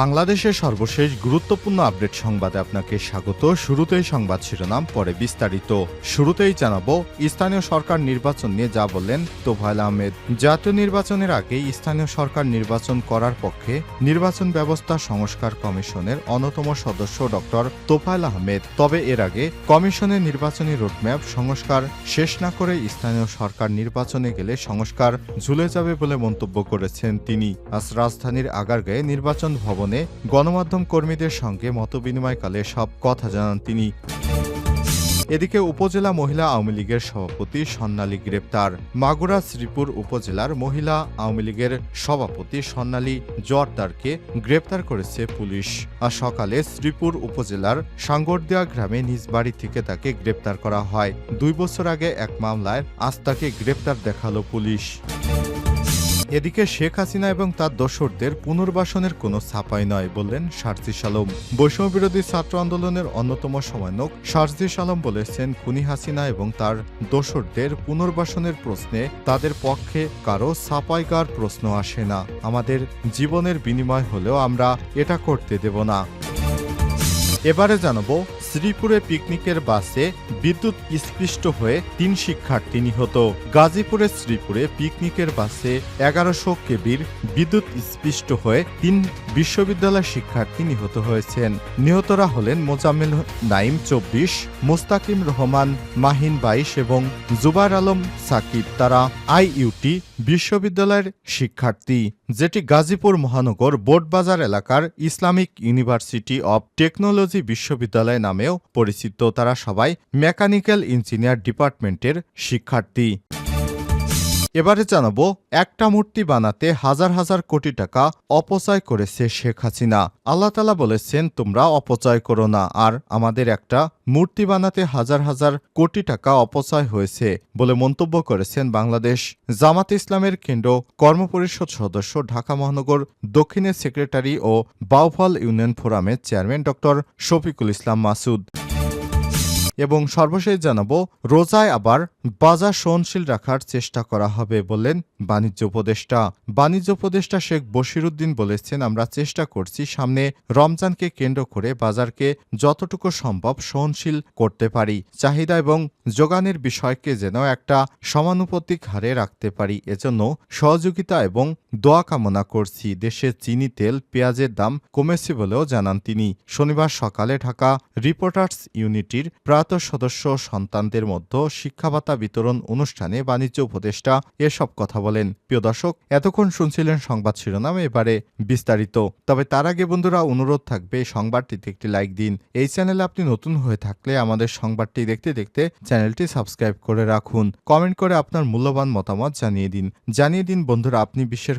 বাংলাদেশের সর্বশেষ গুরুত্বপূর্ণ আপডেট সংবাদে আপনাকে স্বাগত। শুরুতেই সংবাদ শিরোনাম, পরে বিস্তারিত। শুরুতেই জানাব, স্থানীয় সরকার নির্বাচন নিয়ে যা বললেন তোফায়েল আহমেদ। জাতীয় নির্বাচনের আগে স্থানীয় সরকার নির্বাচন করার পক্ষে নির্বাচন ব্যবস্থা সংস্কার কমিশনের অন্যতম সদস্য ডক্টর তোফায়েল আহমেদ। তবে এর আগে কমিশনের নির্বাচনী রোডম্যাপ সংস্কার শেষ না করে স্থানীয় সরকার নির্বাচনে গেলে সংস্কার ঝুলে যাবে বলে মন্তব্য করেছেন তিনি। আজ রাজধানীর আগারগাঁয়ে নির্বাচন ভবনে গণমাধ্যম কর্মীদের সঙ্গে মতবিনিময়কালে সব কথা জানান তিনি। এদিকে উপজেলা মহিলা আওয়ামী লীগের সভাপতি সন্ন্যালী গ্রেপ্তার। মাগুরা শ্রীপুর উপজেলার মহিলা আওয়ামী লীগের সভাপতি সন্ন্যালী জোয়ারদারকে গ্রেপ্তার করেছে পুলিশ। আর সকালে শ্রীপুর উপজেলার সাঙ্গরদিয়া গ্রামে নিজ বাড়ি থেকে তাকে গ্রেপ্তার করা হয়। দুই বছর আগে এক মামলায় আস্তাকে গ্রেপ্তার দেখাল পুলিশ। এদিকে শেখ হাসিনা এবং তার দোসরদের পুনর্বাসনের কোনো ছাপাই নয় বললেন শারজিস আলম বৈষম্য বিরোধী ছাত্র আন্দোলনের অন্যতম সমন্বয়ক শারজিস আলম বলেছেন, খুনি হাসিনা এবং তার দোসরদের পুনর্বাসনের প্রশ্নে তাদের পক্ষে কারও ছাপাইকার প্রশ্ন আসে না। আমাদের জীবনের বিনিময় হলেও আমরা এটা করতে দেব না। এবারে জানাব শ্রীপুরে পিকনিকের বাসে বিদ্যুৎ স্পৃষ্ট হয়ে তিন শিক্ষার্থী নিহত। গাজীপুরে শ্রীপুরে পিকনিকের বাসে এগারোশো কেবির বিদ্যুৎ স্পৃষ্ট হয়ে তিন বিশ্ববিদ্যালয় শিক্ষার্থী নিহত হয়েছেন। নিহতরা হলেন মোজাম্মেল নাইম চব্বিশ, মুস্তাকিম রহমান, মাহিন বাইশ এবং জুবার আলম সাকিব। তারা আইইউটি বিশ্ববিদ্যালয়ের শিক্ষার্থী, যেটি গাজীপুর মহানগর বোর্ডবাজার এলাকার ইসলামিক ইউনিভার্সিটি অব টেকনোলজি বিশ্ববিদ্যালয় নামেও পরিচিত তারা সবাই মেকানিক্যাল ইঞ্জিনিয়ার ডিপার্টমেন্টের শিক্ষার্থী। এবারে জানাব, একটা মূর্তি বানাতে হাজার হাজার কোটি টাকা অপচয় করেছে শেখ হাসিনা। আল্লাহ তালা বলেছেন, তোমরা অপচয় করো না। আর আমাদের একটা মূর্তি বানাতে হাজার হাজার কোটি টাকা অপচয় হয়েছে বলে মন্তব্য করেছেন বাংলাদেশ জামাত ইসলামের কেন্দ্র কর্মপরিষদ সদস্য ঢাকা মহানগর দক্ষিণের সেক্রেটারি ও বাউফল ইউনিয়ন ফোরামের চেয়ারম্যান ডক্টর শফিকুল ইসলাম মাসুদ। এবং সর্বশেষ জানাব, রোজায় আবার বাজার সহনশীল রাখার চেষ্টা করা হবে বললেন বাণিজ্য উপদেষ্টা। বাণিজ্য উপদেষ্টা শেখ বশিরুদ্দিন বলেছেন, আমরা চেষ্টা করছি সামনে রমজানকে কেন্দ্র করে বাজারকে যতটুকু সম্ভব সহনশীল করতে পারি। চাহিদা এবং যোগানের বিষয়কে যেন একটা সমানুপাতিক হারে রাখতে পারি। এজন্য সহযোগিতা এবং দোয়া কামনা করছি। দেশে চিনি, তেল, পেঁয়াজের দাম কমেছে বলেও জানান তিনি। শনিবার সকালে ঢাকা রিপোর্টার্স ইউনিটির প্রাত সদস্য সন্তানদের মধ্যে শিক্ষাভাতা বিতরণ অনুষ্ঠানে বাণিজ্য উপদেষ্টা এসব কথা বলেন। প্রিয় দর্শক, এতক্ষণ শুনছিলেন সংবাদ শিরোনাম, এবারে বিস্তারিত। তবে তার আগে বন্ধুরা, অনুরোধ থাকবে সংবাদটিতে একটি লাইক দিন। এই চ্যানেলে আপনি নতুন হয়ে থাকলে আমাদের সংবাদটি দেখতে দেখতে চ্যানেলটি সাবস্ক্রাইব করে রাখুন। কমেন্ট করে আপনার মূল্যবান মতামত জানিয়ে দিন। জানিয়ে দিন, বন্ধুরা, আপনি বিশ্বের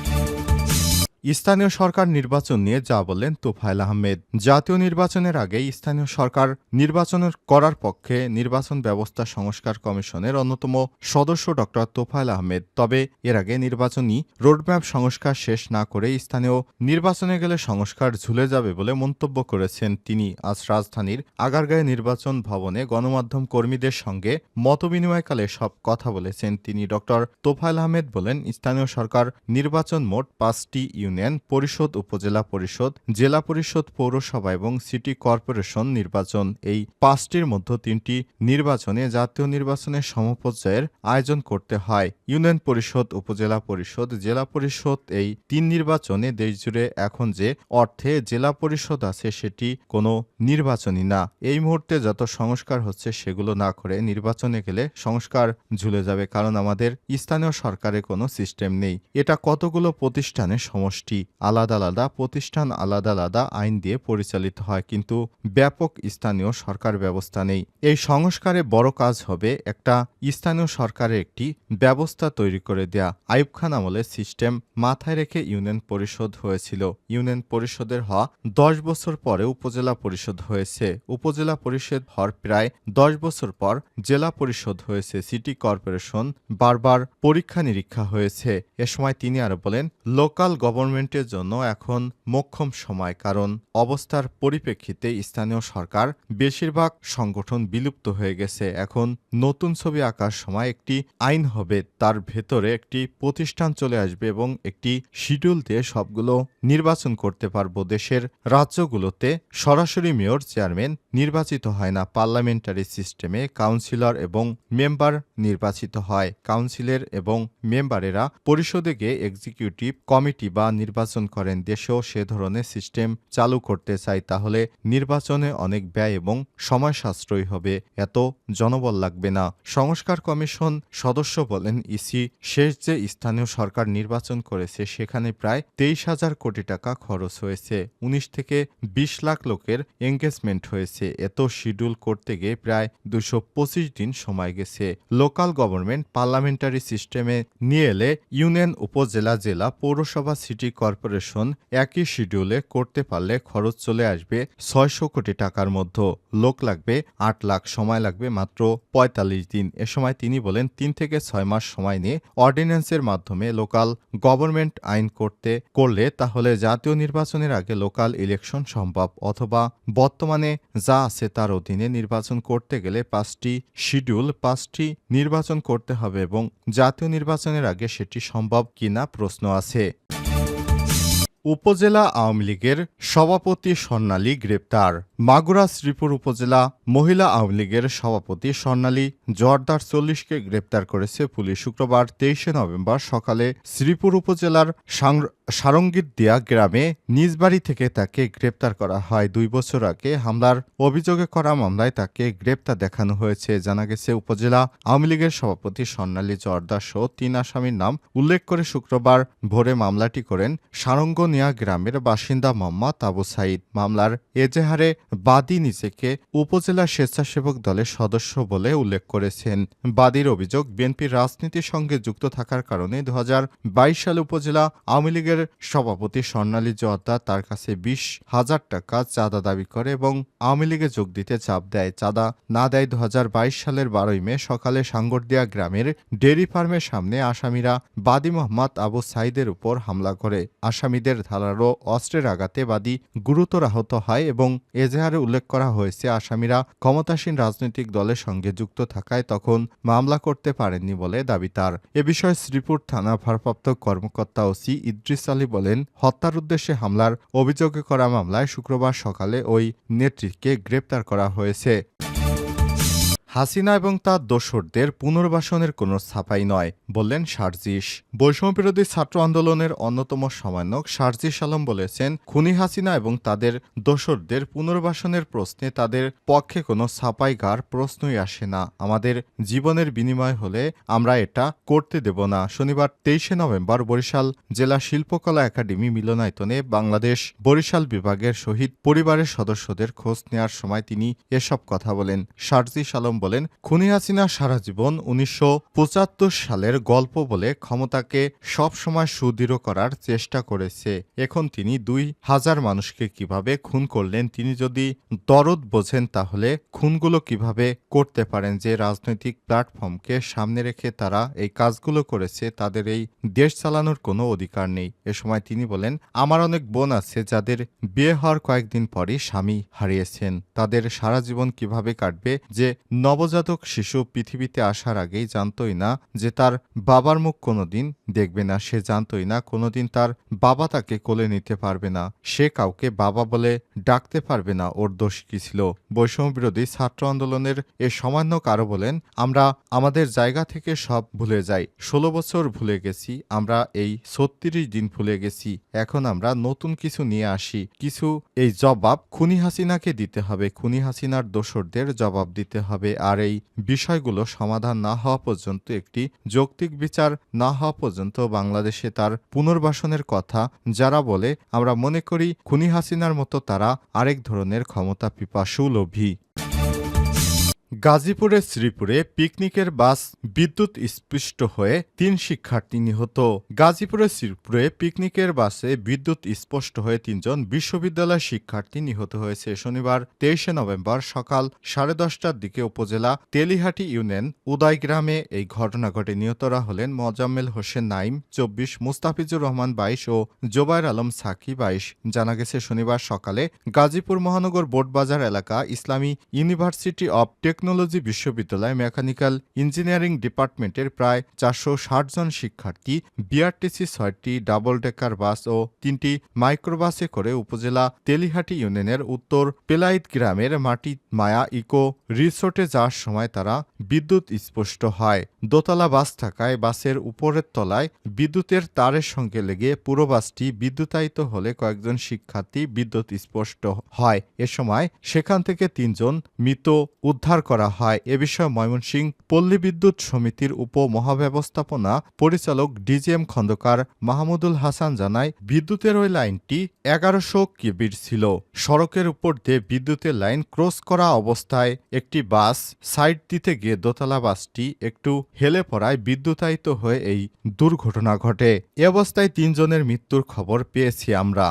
স্থানীয় সরকার নির্বাচন নিয়ে যা বললেন তোফায়েল আহমেদ। জাতীয় নির্বাচনের আগে স্থানীয় সরকার নির্বাচন করার পক্ষে নির্বাচন ব্যবস্থা সংস্কার কমিশনের অন্যতম সদস্য ড. তোফায়েল আহমেদ। তবে এর আগে নির্বাচনী রোডম্যাপ সংস্কার শেষ না করে স্থানীয় নির্বাচনে গেলে সংস্কার ঝুলে যাবে বলে মন্তব্য করেছেন তিনি। আজ রাজধানীর আগারগাঁয়ে নির্বাচন ভবনে গণমাধ্যম কর্মীদের সঙ্গে মতবিনিময়কালে সব কথা বলেছেন তিনি। ড. তোফায়েল আহমেদ বলেন, স্থানীয় সরকার নির্বাচন মোট পাঁচটি ইউনিয়ন পরিষদ, উপজেলা পরিষদ, জেলা পরিষদ, পৌরসভা এবং সিটি কর্পোরেশন নির্বাচন। এই পাঁচটির মধ্যে তিনটি নির্বাচনে জাতীয় নির্বাচনের সমপর্যায়ের আয়োজন করতে হয়। ইউনিয়ন পরিষদ, উপজেলা পরিষদ, জেলা পরিষদ এই তিন নির্বাচনে দেশজুড়ে এখন যে অর্থে জেলা পরিষদ আছে সেটি কোনো নির্বাচনই না। এই মুহূর্তে যত সংস্কার হচ্ছে সেগুলো না করে নির্বাচনে গেলে সংস্কার ঝুলে যাবে, কারণ আমাদের স্থানীয় সরকারের কোনো সিস্টেম নেই। এটা কতগুলো প্রতিষ্ঠানের সমস্যা সমষ্টি আলাদা আলাদা, প্রতিষ্ঠান আলাদা আলাদা আইন দিয়ে পরিচালিত হয়, কিন্তু ব্যাপক স্থানীয় সরকার ব্যবস্থা নেই। এই সংস্কারে বড় কাজ হবে একটা স্থানীয় সরকারের একটি ব্যবস্থা তৈরি করে দেয়া। আইব খান আমলের সিস্টেম মাথায় রেখে ইউনিয়ন পরিষদ হয়েছিল। ইউনিয়ন পরিষদের হওয়া দশ বছর পরে উপজেলা পরিষদ হয়েছে। উপজেলা পরিষদ হওয়ার প্রায় দশ বছর পর জেলা পরিষদ হয়েছে। সিটি কর্পোরেশন বারবার পরীক্ষা নিরীক্ষা হয়েছে। এ সময় তিনি আরও বলেন, লোকাল গভর্নমেন্ট গভর্নমেন্টের জন্য এখন মোক্ষম সময় কারণ অবস্থার পরিপ্রেক্ষিতে স্থানীয় সরকার বেশিরভাগ সংগঠন বিলুপ্ত হয়ে গেছে। এখন নতুন ছবি আঁকার সময় একটি আইন হবে, তার ভেতরে একটি প্রতিষ্ঠান চলে আসবে এবং একটি শিডিউল দিয়ে সবগুলো নির্বাচন করতে পারব। দেশের রাজ্যগুলোতে সরাসরি মেয়র, চেয়ারম্যান নির্বাচিত হয় না। পার্লামেন্টারি সিস্টেমে কাউন্সিলর এবং মেম্বার নির্বাচিত হয়। কাউন্সিলের এবং মেম্বারেরা পরিষদে গিয়ে এক্সিকিউটিভ কমিটি বা নির্বাচন করেন, দেশেও সে ধরনের সিস্টেম চালু করতে চাই তাহলে নির্বাচনে অনেক ব্যয় এবং সময় সাশ্রয়ী হবে, এত জনবল লাগবে না। সংস্কার কমিশন সদস্য বলেন, ইসি শেষ যে স্থানীয় সরকার নির্বাচন করেছে, সেখানে প্রায় তেইশ হাজার কোটি টাকা খরচ হয়েছে, উনিশ থেকে বিশ লাখ লোকের এঙ্গেজমেন্ট হয়েছে, এত শিডিউল করতে গিয়ে প্রায় দুশো দিন সময় গেছে। লোকাল গভর্নমেন্ট পার্লামেন্টারি সিস্টেমে নিয়ে এলে ইউনিয়ন, উপজেলা, জেলা, পৌরসভা, সিটি কর্পোরেশন একই শিডিউলে করতে পারলে খরচ চলে আসবে ছয়শো কোটি টাকার মধ্যে। লোক লাগবে আট লাখ, সময় লাগবে মাত্র পঁয়তাল্লিশ দিন। এ সময় তিনি বলেন, তিন থেকে ছয় মাস সময় নিয়ে অর্ডিন্যান্সের মাধ্যমে লোকাল গভর্নমেন্ট আইন করতে, করলে তাহলে জাতীয় নির্বাচনের আগে লোকাল ইলেকশন সম্ভব, অথবা বর্তমানে যা আছে তার অধীনে নির্বাচন করতে গেলে পাঁচটি শিডিউল, পাঁচটি নির্বাচন করতে হবে এবং জাতীয় নির্বাচনের আগে সেটি সম্ভব কিনা প্রশ্ন আছে। উপজেলা আওয়ামী লীগের সভাপতি সন্ন্যালী গ্রেপ্তার। মাগুরা, শ্রীপুর উপজেলা মহিলা আওয়ামী লীগের সভাপতি স্বর্ণালী জোয়ারদার চল্লিশকে গ্রেপ্তার করেছে পুলিশ। শুক্রবার তেইশে নভেম্বর সকালে শ্রীপুর উপজেলার সারঙ্গীর দিয়া গ্রামে নিজ বাড়ি থেকে তাকে গ্রেপ্তার করা হয়। দুই বছর আগে হামলার অভিযোগে করা মামলায় তাকে গ্রেপ্তার দেখানো হয়েছে। জানা গেছে, উপজেলা আওয়ামী লীগের সভাপতি স্বর্ণালী জর্দার সহ তিন আসামির নাম উল্লেখ করে শুক্রবার ভোরে মামলাটি করেন সারঙ্গনিয়া গ্রামের বাসিন্দা মোহাম্মদ আবু সাইদ। মামলার এজেহারে বাদী নিজেকে উপজেলা স্বেচ্ছাসেবক দলের সদস্য বলে উল্লেখ করেছেন। বাদীর অভিযোগ, বিএনপির রাজনীতির সঙ্গে যুক্ত থাকার কারণে দু সালে উপজেলা আওয়ামী লীগের সভাপতি স্বর্ণালী জোয়াদ্দা তার কাছে বিশ হাজার টাকা চাঁদা দাবি করে এবং আওয়ামী লীগে যোগ দিতে চাপ দেয়। চাঁদা না দেয় দু হাজার বাইশ সালের বারোই মে সকালে সাঙ্গরদিয়া গ্রামের ডেরি ফার্মের সামনে আসামিরা বাদী মোহাম্মদ আবু সাইদের উপর হামলা করে। আসামিদের ধারালো অস্ত্রের আঘাতে বাদী গুরুতর আহত হয় এবং এজাহারে উল্লেখ করা হয়েছে, আসামিরা ক্ষমতাসীন রাজনৈতিক দলের সঙ্গে যুক্ত থাকায় তখন মামলা করতে পারেননি বলে দাবি তার। এ বিষয়ে শ্রীপুর থানা ভারপ্রাপ্ত কর্মকর্তা ওসি ইদ্রিস আলী বলেন, হত্যার উদ্দেশ্যে হামলার অভিযোগে করা মামলায় শুক্রবার সকালে ওই নেত্রীকে গ্রেপ্তার করা হয়েছে। হাসিনা এবং তার দোসরদের পুনর্বাসনের কোনো ছাপাই নয়, বললেন সার্জিস। বৈষম্যবিরোধী ছাত্র আন্দোলনের অন্যতম সমন্বয়ক সার্জিস আলম বলেছেন, খুনি হাসিনা এবং তাদের দোসরদের পুনর্বাসনের প্রশ্নে তাদের পক্ষে কোনো ছাপাই গার প্রশ্নই আসে না। আমাদের জীবনের বিনিময় হলে আমরা এটা করতে দেব না। শনিবার তেইশে নভেম্বর বরিশাল জেলা শিল্পকলা একাডেমি মিলনায়তনে বাংলাদেশ বরিশাল বিভাগের শহীদ পরিবারের সদস্যদের খোঁজ নেওয়ার সময় তিনি এসব কথা বলেন। সার্জিস আলম বলেন, খুনি হাসিনা সারা জীবন উনিশশো পঁচাত্তর সালের গল্প বলে ক্ষমতাকে সবসময় সুদৃঢ় করার চেষ্টা করেছে। এখন তিনি দুই হাজার মানুষকে কীভাবে খুন করলেন, তিনি যদি দরদ বোঝেন তাহলে খুনগুলো কীভাবে করতে পারেন, যে রাজনৈতিক প্ল্যাটফর্মকে সামনে রেখে তারা এই কাজগুলো করেছে, তাদের এই দেশ চালানোর কোনো অধিকার নেই। এ সময় তিনি বলেন, আমার অনেক বোন আছে যাদের বিয়ে হওয়ার কয়েকদিন পরই স্বামী হারিয়েছেন। তাদের সারা জীবন কীভাবে কাটবে, যে নবজাতক শিশু পৃথিবীতে আসার আগেই জানতই না যে তার বাবার মুখ কোনোদিন দেখবে না, সে জানতই না কোনোদিন তার বাবা তাকে কোলে নিতে পারবে না, সে কাউকে বাবা বলে ডাকতে পারবে না। ওর দোষ কি ছিল? বৈষম্যবিরোধী ছাত্র আন্দোলনের এ সামান্য কারও বলেন, আমরা আমাদের জায়গা থেকে সব ভুলে যাই। ষোলো বছর ভুলে গেছি, আমরা এই ছত্রিশ দিন ভুলে গেছি। এখন আমরা নতুন কিছু নিয়ে আসি। কিছু এই জবাব খুনি হাসিনাকে দিতে হবে। খুনি হাসিনার দোসরদের জবাব দিতে হবে। আর এই বিষয়গুলো সমাধান না হওয়া পর্যন্ত একটি যৌক্তিক বিচার না হওয়া পর্যন্ত বাংলাদেশে তার পুনর্বাসনের কথা যারা বলে, আমরা মনে করি খুনি হাসিনার মতো তারা আরেক ধরনের ক্ষমতা পিপাসু লোভী। গাজীপুরের শ্রীপুরে পিকনিকের বাস বিদ্যুৎ স্পৃষ্ট হয়ে তিন শিক্ষার্থী নিহত। গাজীপুরের শ্রীপুরে পিকনিকের বাসে বিদ্যুৎ স্পষ্ট হয়ে তিনজন বিশ্ববিদ্যালয় শিক্ষার্থী নিহত হয়েছে। শনিবার, তেইশে নভেম্বর সকাল সাড়ে দশটার দিকে উপজেলা তেলিহাটি ইউনিয়ন উদয়গ্রামে এই ঘটনা ঘটে। নিহতরা হলেন মোজাম্মেল হোসেন নাইম, চব্বিশ, মুস্তাফিজুর রহমান বাইশ ও জোবায়ের আলম সাকি বাইশ। জানা গেছে, শনিবার সকালে গাজীপুর মহানগর বোর্ডবাজার এলাকা ইসলামী ইউনিভার্সিটি অব টেকনোলজি বিশ্ববিদ্যালয় মেকানিক্যাল ইঞ্জিনিয়ারিং ডিপার্টমেন্টের প্রায় চারশো ষাট জন শিক্ষার্থী, বিআরটিসি ছয়টি ডাবল ডেকার বাস ও তিনটি মাইক্রোবাসে করে উপজেলা তেলিহাটি ইউনিয়নের উত্তর পেলাইত গ্রামের মাটি মায়া ইকো রিসোর্টে যাওয়ার সময় তারা বিদ্যুৎ স্পষ্ট হয়। দোতলা বাস থাকায় বাসের উপরের তলায় বিদ্যুতের তারের সঙ্গে লেগে পুরো বাসটি বিদ্যুতায়িত হলে কয়েকজন শিক্ষার্থী বিদ্যুৎ স্পষ্ট হয়। এ সময় সেখান থেকে তিনজন মৃত উদ্ধার করা হয়। এ বিষয়ে ময়মনসিংহ পল্লী বিদ্যুৎ সমিতির উপ মহাব্যবস্থাপনা পরিচালক ডিজিএম খন্দকার মাহমুদুল হাসান জানায়, বিদ্যুতের ওই লাইনটি এগারোশো কেবির ছিল। সড়কের উপর দিয়ে বিদ্যুতের লাইন ক্রস করা অবস্থায় একটি বাস সাইড দিতে গিয়ে দোতলা বাসটি একটু হেলে পড়ায় বিদ্যুতায়িত হয়ে এই দুর্ঘটনা ঘটে। এ অবস্থায় তিনজনের মৃত্যুর খবর পেয়েছি আমরা।